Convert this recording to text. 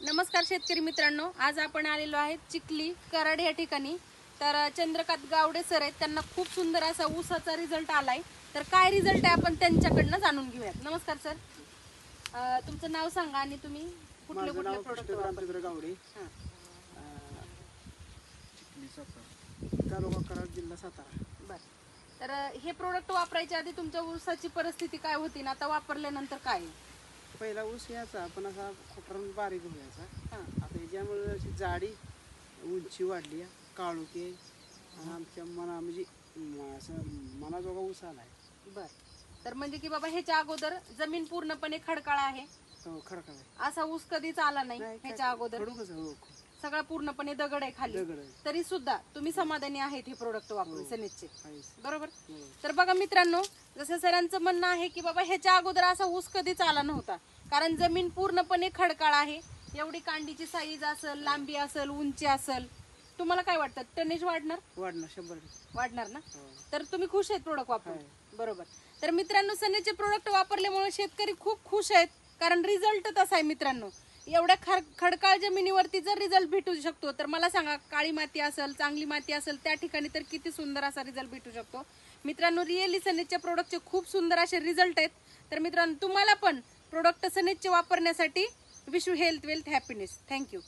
नमस्कार शेतकरी मित्रांनो आज आपण आलेलो आहे चिखली कराड या ठिकाणी. तर चंद्रकांत गावडे सर आहेत त्यांना खूप सुंदर असा ऊसाचा रिझल्ट आलाय. तर काय रिझल्ट आहे आपण त्यांच्याकडनं जाणून घेऊयात. नमस्कार सर तुमचं नाव सांगा आणि तुम्ही कुठले कुठले प्रोडक्ट गावडे. सातारा तालुका कराड जिल्हा सातारा. बरं. तर हे प्रोडक्ट वापरायच्या आधी तुमच्या ऊसाची परिस्थिती काय होती आणि आता वापरल्यानंतर काय? आहे? पहिला ऊस याचा पण असा खोटरून बारीक व्हायचा हां आता याच्यामुळे अशी जाडी उंची वाढली काळुकी आहे. आणि आमच्या मना म्हणजे असं मनाजोगा ऊस आलाय. बर. तर म्हणजे की बाबा ह्याच्या अगोदर जमीन पूर्णपणे खडकाळ आहे? हो आहे. असा ऊस कधीच आला नाही ह्याच्या अगोदर? खडूकच आहे, हो सगळा पूर्णपणे दगड आहे खाली. दगड आहे. तरी सुद्धा तुम्ही समाधानी आहेत हे प्रोडक्ट वापरून सनेजचे आहेच. बरोबर? हो. तर बघा मित्रांनो जसं सरांचं म्हणणं आहे की बाबा ह्याच्या अगोदर असा ऊस कधीच आला नव्हता. कारण जमीन पूर्णपणे खडकाळ आहे. एवढी कांडीची साईज असेल लांबी असेल उंची असेल. तुम्हाला काय वाटतं? टनेज वाढणार? वाढणार शंभर टक्के. वाढणार ना? हो. तर तुम्ही खुश आहेत प्रोडक्ट वापरून? बरोबर. तर मित्रांनो सनेचे प्रोडक्ट वापरल्यामुळे शेतकरी खूप खुश आहेत. कारण रिझल्ट तसा आहे मित्रांनो. एवढ्या खड खडकाळ जमिनीवरती जर रिझल्ट भेटू शकतो तर मला सांगा काळी माती असेल चांगली माती असेल त्या ठिकाणी तर किती सुंदर असा रिझल्ट भेटू शकतो. मित्रांनो रिअली सनेजच्या प्रोडक्टचे खूप सुंदर असे रिझल्ट आहेत. तर मित्रांनो तुम्हाला पण प्रोडक्ट सनेजचे वापरण्यासाठी wish you health wealth happiness thank you